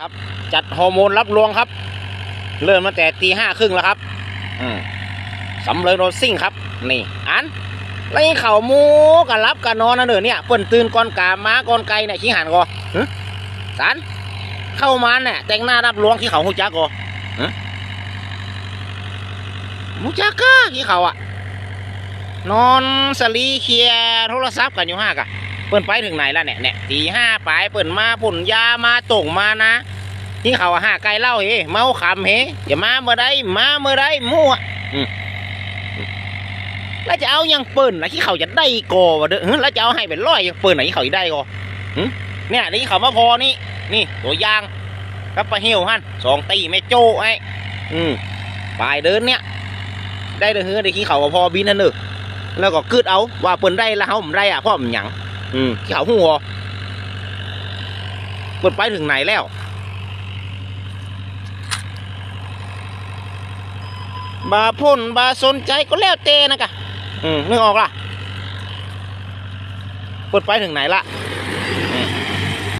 ครับจัดฮอร์โมนรับรวงครับ เริ่มมาแต่ตีห้าครึ่งแล้วครับ อืมสำเริงโรซิ่งครับ นี่ อันแล้วเข่ามูกันรับกันนอนนะเด้อเนี่ยเปิ่นตื่นก่อนกาม้าก่อนไก่เนี่ยขี้หันกอสารเข้ามาเนี่ยแต่งหน้ารับรวงขี้เขาหูจักกอหูจักกะขี้เขาอะ นอนสลีเคลียรโทรศัพท์กันอยู่ห้ากะ ปิ่นไปถึงไหนแล้วเนี่ยเนี่ยตีห้าปลายเปิ่นมาผลยามาตงมานะที่เขาห้าไก่เล่าเฮเมาขำเฮอย่ามาเมื่อใดมาเมื่อใดมั่วแล้วจะเอายังเปิ่นนะที่เขาจะได้กอวะเด้อแล้วจะเอาให้เป็นร้อยยังเปิ่นไหนที่เขาจะได้กอเนี่ยนี่เขามาพอนี่นี่ตัวยางกับปลาเหี่ยวฮั่นสองตีไม่โจ้ไอ้อืมปลายเดินเนี่ย ได้เด้อเฮ้อได้ขี้เขาพอบินนั่นเด้อแล้วก็คืดเอาว่าเปิ่นได้แล้วเขาผมได้อะพราะมันหยัง อืมที่เขาหัวเปิดไปถึงไหนแล้ว บาพ่นบาสนใจก็แล้วเตนะกะ อืมนึกออกล่ะเปิดไปถึงไหนละ